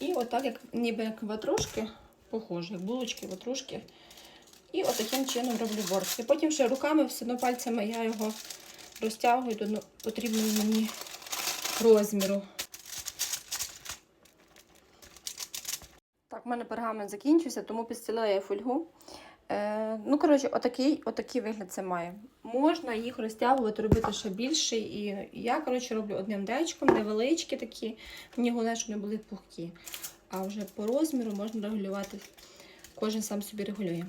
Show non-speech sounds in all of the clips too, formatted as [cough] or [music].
І отак, як ніби як ватрушки, похоже, як булочки, ватрушки. І отаким чином роблю бортики. Потім ще руками, все одно пальцями я його розтягую до ну, потрібного мені розміру. Так, в мене пергамент закінчився, тому підстелила я фольгу. Коротше, отакий, отакий вигляд це має. Можна їх розтягувати, робити ще більше. І я, коротше, роблю одним дечком, невеличкі такі. Мені головне, щоб не були пухкі. А вже по розміру можна регулювати. Кожен сам собі регулює.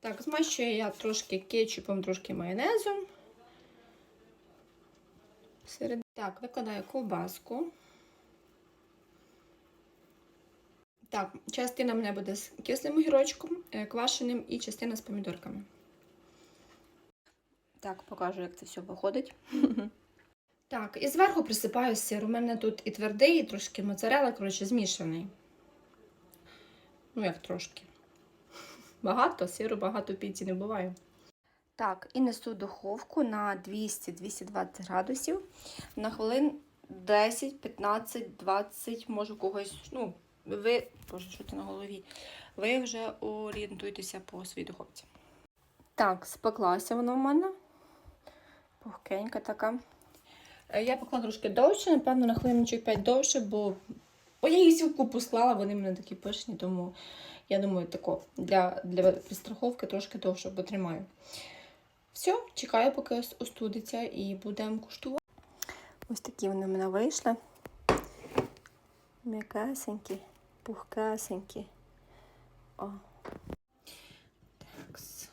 Так, змащую я трошки кетчупом, трошки майонезом. Так, викладаю ковбаску. Так, частина в мене буде з кислим огірочком, е, квашеним і частина з помідорками. Так, покажу, як це все виходить. [laughs] Так, і зверху присипаю сир. У мене тут і твердий, і трошки моцарела, коротше, змішаний. Ну, як трошки. [laughs] Багато, сиру багато піці не буває. Так, і несу духовку на 200-220 градусів на хвилин 10, 15, 20, може когось, ну, ви, боже, що ти на голові, ви вже орієнтуйтеся по своїй духовці. Так, спеклася вона в мене. Пухкенька така. Е, Я поклала трошки довше, напевно, на хвилиночок 5 довше, бо О, я їх всю купу склала, вони мене такі пишні, тому я думаю, тако для, для підстраховки трошки довше потримаю. Все, чекаю, поки остудиться і будемо куштувати. Ось такі вони в мене вийшли. М'якесенькі, пухкесенькі. О. Такс.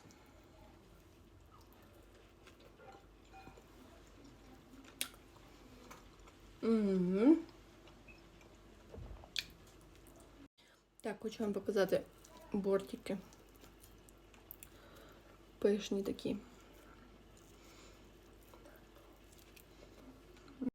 Мгм. Так, хочу вам показати бортики. Пишні такі.